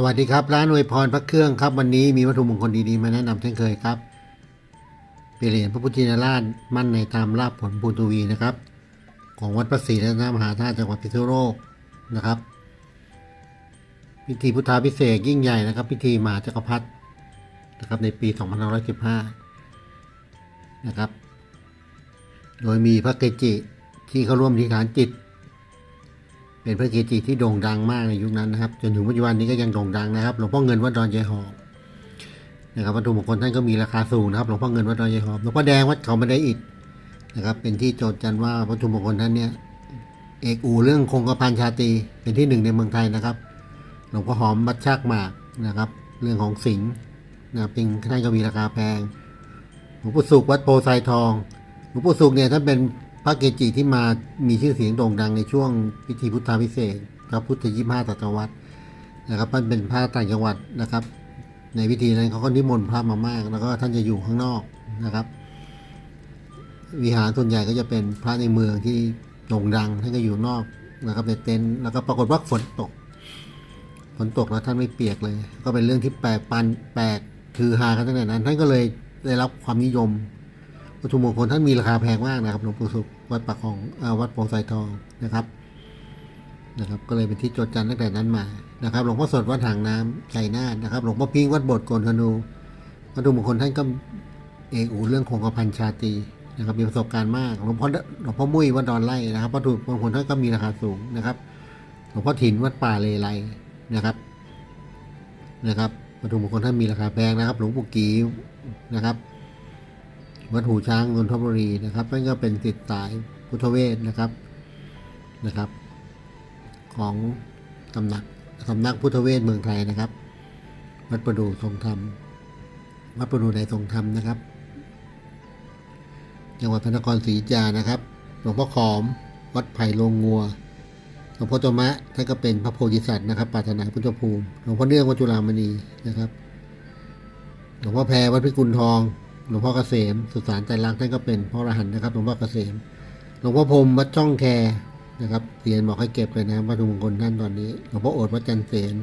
สวัสดีครับ ร้านอวยพรพระเครื่องครับ วันนี้มีวัตถุมงคลดีๆ มาแนะนำเช่นเคยครับเป็นเหรียญพระพุทธชินราชมั่นในตามลาบผลปูนทวีนะครับ ของวัดพระศรีรัตนมหาธาตุจังหวัดพิษณุโลกนะครับ พิธีพุทธาพิเศษยิ่งใหญ่นะครับ พิธีมหาจักรพรรดินะครับในปี2515นะครับ โดยมีพระเกจิที่เข้าร่วมที่ฐานจิต เป็นพระเกจิที่โด่งดังมากในยุคนั้นนะครับ จนถึงปัจจุบันนี้ก็ยังโด่งดังนะครับหลวงพ่อเงินวัดดอนยายหอมนะครับวัตถุมงคลท่านก็มีราคาสูงนะครับหลวงพ่อเงินวัดดอนยายหอมหลวงพ่อแดงวัดเขาไม่ได้อิฐนะครับ เป็นที่โจทย์จันว่าวัตถุมงคลท่านเนี่ยเอกอู่เรื่องคงกระพันชาตีเป็นที่หนึ่งในเมืองไทยนะครับ หลวงพ่อหอมวัดชากหมากนะครับ เรื่องของสิงห์นะเป็นท่านก็มีราคาแพงหลวงปู่สุขวัดโพไซทองหลวงปู่สุขเนี่ยท่านเป็น ระเกจิที่มามีชื่อเสียงโด่งดังในช่วงพิธีพุทธาพิเศษพระพุทธยี่ห้าศตวรรษนะครับท่านเป็นพระต่างจังหวัดนะครับ ในพิธีนั้นเขาก็นิมนต์พระมามาก แล้วก็ท่านจะอยู่ข้างนอกนะครับ วิหารส่วนใหญ่ก็จะเป็นพระในเมืองที่โด่งดังท่านก็อยู่นอกนะครับในเต็นท์แล้วก็ปรากฏว่าฝนตกฝนตกแล้วท่านไม่เปียกเลย ก็เป็นเรื่องที่แปลกปันแปลกคือฮากันตั้งแต่นั้น ท่านก็เลยได้รับความนิยม วัตถุมงคลท่านมีราคาแพงมากนะครับหลวงปู่สุขวัดปากของอวัดโพไซทองนะครับนะครับ ก็เลยเป็นที่จดจันตั้งแต่นั้นมานะครับหลวงพ่อสดวัดหางน้ำชัยนาทนะครับ หลวงพ่อพิงวัดโบสถ์โกนธนูวัตถุมงคลท่านก็เอกอูเรื่องคงกระพันชาตีนะครับ มีประสบการณ์มากหลวงพ่อหลวงพ่อมุ้ยวัดดอนไร่นะครับวัตถุมงคลท่านก็มีราคาสูงนะครับหลวงพ่อถิ่นวัดป่าเลไลนะครับนะครับวัตถุมงคลท่านมีราคาแพงนะครับ หลวงปู่กีนะครับ วัดหูช้างนนทบุรีนะครับนั่นก็เป็นติดสายพุทธเวทนะครับนะครับ ของสำนักสำนักพุทธเวทเมืองไทยนะครับ วัดประดูทรงธรรม วัดประดูในทรงธรรมนะครับจังหวัดพระนครศรีอยุธยานะครับหลวงพ่อขอม วัดไผ่ลงงัวหลวงพ่อโตมะท่านก็เป็นพระโพธิสัตว์นะครับปารถนาพุทธภูมิหลวงพ่อเนื่องวัดจุฬามณีนะครับหลวงพ่อแพรวัดพิกุลทอง หลวงพ่อเกษม สุสานใจรักท่านก็เป็นพ่อรหันต์นะครับหลวงพ่อเกษมหลวงพ่อพรมวัดช่องแคนะครับเสียนบอกให้เก็บเลยนะวัตถุมงคลท่านตอนนี้หลวงพ่อโอดวัดจันเสน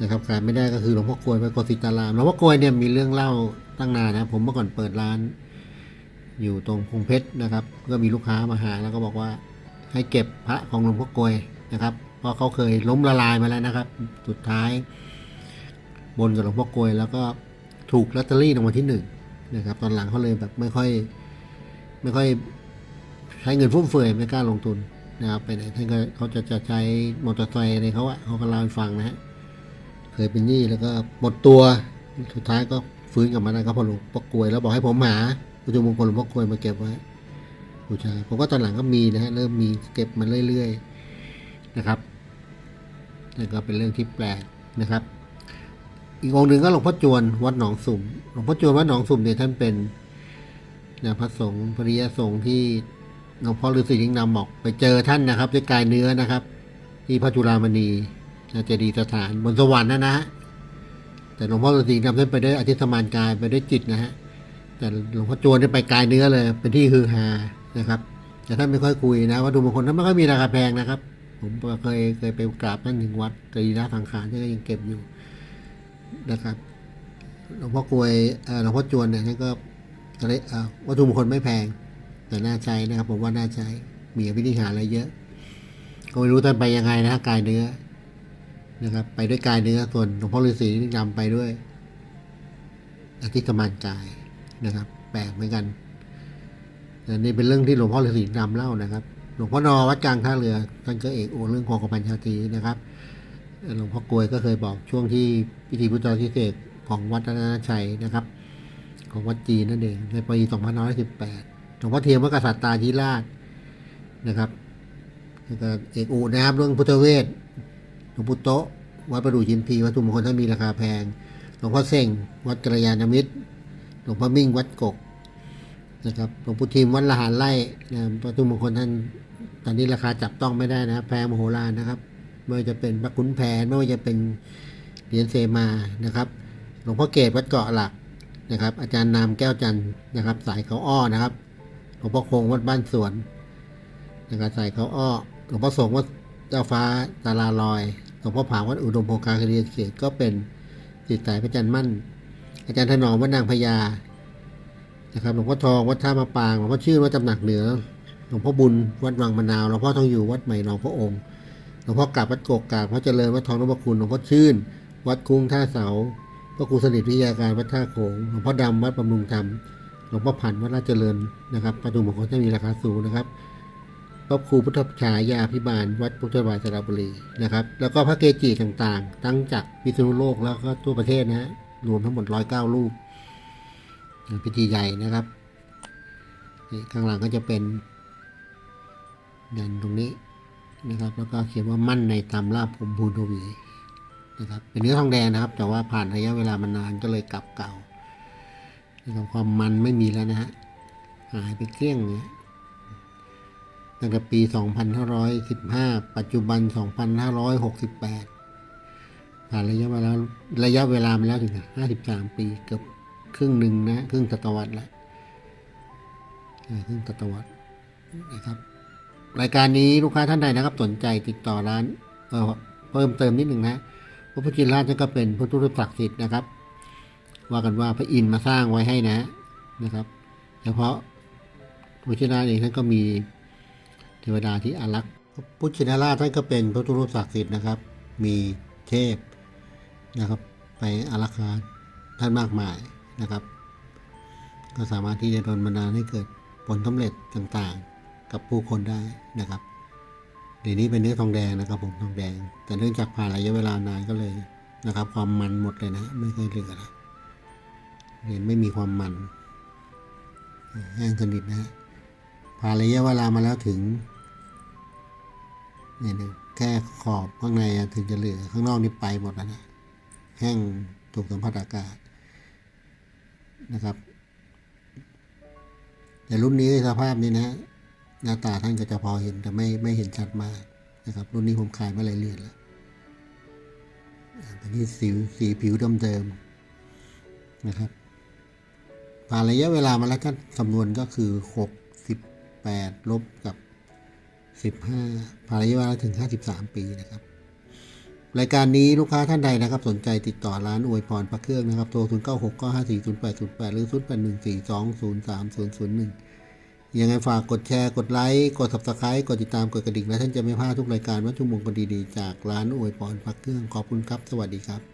นะครับขาดไม่ได้ก็คือหลวงพ่อกลวยวัดโกสิตารามหลวงพ่อกลวยเนี่ยมีเรื่องเล่าตั้งนานนะผมเมื่อก่อนเปิดร้าน อยู่ตรงพงเพชรนะครับ ก็มีลูกค้ามาหาแล้วก็บอกว่าให้เก็บพระของหลวงพ่อกลวยนะครับเพราะเขาเคยล้มละลายมาแล้วนะครับ สุดท้าย บนกับหลวงพ่อกลวยแล้วก็ถูกลอตเตอรี่รางวัลที่หนึ่ง นะครับตอนหลังเขาเลยแบบไม่ค่อยไม่ค่อยใช้เงินฟุ่มเฟือยไม่กล้าลงทุนนะครับไปไหนท่านก็เขาจะจะใช้มอเตอร์ไซค์อะไรเขาอะเขาก็เล่าให้ฟังนะฮะเคยเป็นหนี้แล้วก็หมดตัวสุดท้ายก็ฟื้นกลับมาได้ก็พอหลวงพ่อกลวยแล้วบอกให้ผมหาวัตถุมงคลหลวงพ่อกลวยมาเก็บไว้บูชาผมก็ตอนหลังก็มีนะฮะเริ่มมีเก็บมาเรื่อย ๆ นะครับนั่นก็เป็นเรื่องที่แปลกนะครับ อีกองค์หนึ่งก็หลวงพ่อจวนวัดหนองสุ่ม หลวงพ่อจวนวัดหนองสุ่มเนี่ยท่านเป็นนะพระสงฆ์ปริยสงฆ์ที่หลวงพ่อฤาษีลิงนำบอกไปเจอท่านนะครับด้วยกายเนื้อนะครับ ที่พระจุฬามณีนะเจดีสถานบนสวรรค์นะนะฮะแต่หลวงพ่อฤาษีนำท่านไปด้วยอธิสมานกายไปด้วยจิตนะฮะแต่หลวงพ่อจวนได้ไปกายเนื้อเลยเป็นที่ฮือฮานะครับ แต่ท่านไม่ค่อยคุยนะวัตถุมงคลท่านไม่ค่อยมีราคาแพงนะครับ ผมเคยเคยไปกราบท่านถึงวัดตรีระสังขารที่ก็ยังเก็บอยู่ นะครับหลวงพ่อกลวยเออหลวงพ่อจวนเนี่ยท่านก็อะไรเอ่อวัตถุมงคลไม่แพง แต่น่าใช้นะครับ ผมว่าน่าใช้มีวิธีหารอะไรเยอะ ก็ไม่รู้ท่านไปยังไงนะกายเนื้อนะครับ ไปด้วยกายเนื้อส่วนหลวงพ่อฤาษีนี่นำไปด้วยอธิสมานกายนะครับ แปลกเหมือนกันแต่นี่เป็นเรื่องที่หลวงพ่อฤาษีนำเล่านะครับ หลวงพ่อนอวัดกลางท่าเรือท่านก็เอกโอเรื่องของกพันชาตีนะครับ หลวงพ่อกลวยก็เคยบอกช่วงที่พิธีพุทธาพิเศษกของวัดรัตนชัยนะครับ ของวัดจีนนั่นเองในปี2518หลวงพ่อเทียมวัดกษัตริย์ตาธิราชนะครับแล้วก็เอกอูนะครับเรื่องพุทธเวทหลวงปู่โตะวัดประดู่ชินพีวัตถุมงคลท่านมีราคาแพงหลวงพ่อเส่งวัดกัลยาณมิตรหลวงพ่อมิ่งวัดกกนะครับหลวงปู่ทิมวัดละหารไร่นะวัตถุมงคลท่านตอนนี้ราคาจับต้องไม่ได้นะแพงมโหฬารนะครับ ไม่ว่าจะเป็นพระขุนแผนไม่ว่าจะเป็นเหรียญเซมานะครับ หลวงพ่อเกศวัดเกาะหลักนะครับ อาจารย์นามแก้วจันนะครับ สายเขาอ้อนะครับ หลวงพ่อคงวัดบ้านสวนนะครับสายเขาอ้อ หลวงพ่อสงฆ์วัดเจ้าฟ้าตาลาลอย หลวงพ่อผาวัดอุดมโภคาคดีเขตก็เป็นจิตสายพระจันทร์มั่น อาจารย์ถนอมวัดนางพญานะครับหลวงพ่อทองวัดท่ามะปางหลวงพ่อชื่นวัดตำหนักเหนือหลวงพ่อบุญวัดวังมะนาวหลวงพ่อทองอยู่วัดใหม่หนองพระองค์ หลวงพ่อกาบวัดโกกกากพระเจริญวัดทองนพคุณหลวงพ่อชื่น วัดคุ้งท่าเสาพระครูสนิทวิทยาการวัดท่าโขงหลวงพ่อดำวัดบำรุงธรรมหลวงพ่อผันวัดราชเจริญนะครับประตูมงคลจะมีราคาสูงนะครับพระครูพุทธฉายาพิบาล วัดพุทธบาทสระบุรีนะครับ แล้วก็พระเกจิต่างๆ ทั้งจากพิษณุโลกแล้วก็ทั่วประเทศนะฮะรวมทั้งหมดร้อยเก้ารูปพิธีใหญ่นะครับข้างหลังก็จะเป็นยันตรงนี้ นะครับ แล้วก็เขียนว่ามั่นในธรรมลาภผมภูทวีนะครับ เป็นเนื้อทองแดงนะครับ แต่ว่าผ่านระยะเวลามานานก็เลยกลับเก่านะครับความมันไม่มีแล้วนะฮะ หายไปเกลี้ยงเลยตั้งแต่ปี 2515 ปัจจุบัน 2568 ผ่านระยะเวลาระยะเวลามาแล้วถึง 53 ปีเกือบครึ่งหนึ่งนะ ครึ่งศตวรรษแล้วครึ่งศตวรรษนะครับ รายการนี้ลูกค้าท่านใดนะครับสนใจติดต่อร้านเเพิ่มเติมนิดหนึ่งนะพระพุทธชินราชนั่นก็เป็นพระพุทธศักดิ์สิทธิ์นะครับ ว่ากันว่าพระอินทร์มาสร้างไว้ให้นะนะครับเฉพาะพระพุทธชินราชเองท่านก็มีเทวดาที่อารักษ์พุทธชินราชท่านก็เป็นพระตุรูปศักดิ์สิทธิ์นะครับ มีเทพนะครับ ไปอารักขาท่านมากมายนะครับ ก็สามารถที่จะโดนบันดาลให้เกิดผลสำเร็จต่างๆ กับผู้คนได้นะครับเดี๋ยวนี้เป็นเนื้อทองแดงนะครับ ผมทองแดง แต่เนื่องจากผ่านระยะเวลานานก็เลยนะครับ ความมันหมดเลยนะไม่เคยเหลือละเห็นไม่มีความมันแห้งสนิทนะฮะผ่านระยะเวลามาแล้วถึงเนี่ยดูแค่ขอบข้างในถึงจะเหลือข้างนอกนี่ไปหมดแล้วนะแห้งถูกสัมผัสอากาศนะครับ แต่รุ่นนี้สภาพนี้นะ หน้าตาท่านก็จะพอเห็นแต่ไม่ไม่เห็นชัดมากนะครับ รุ่นนี้ผมขายมาหลายเรือนแล้วอ่าเป็นที่สีสีผิวเดิมๆนะครับผ่านระยะเวลามาแล้วก็คำนวณก็คือหกสิบแปดลบกับสิบห้าผ่านระยะเวลาถึงห้าสิบสามปีนะครับ รายการนี้ลูกค้าท่านใดนะครับ สนใจติดต่อร้านอวยพรพระเครื่องนะครับ โทร 0 9 6 9 5 4 0 8 0 8 หรือ 0 8 1 4 2 0 3 0 0 1 ยังไงฝากกดแชร์ กดไลค์ กด subscribe กดติดตาม กดกระดิ่ง และท่านจะไม่พลาดทุกรายการวัตถุมงคลดีๆ จากร้านอวยพรพักเครื่อง ขอบคุณครับ สวัสดีครับ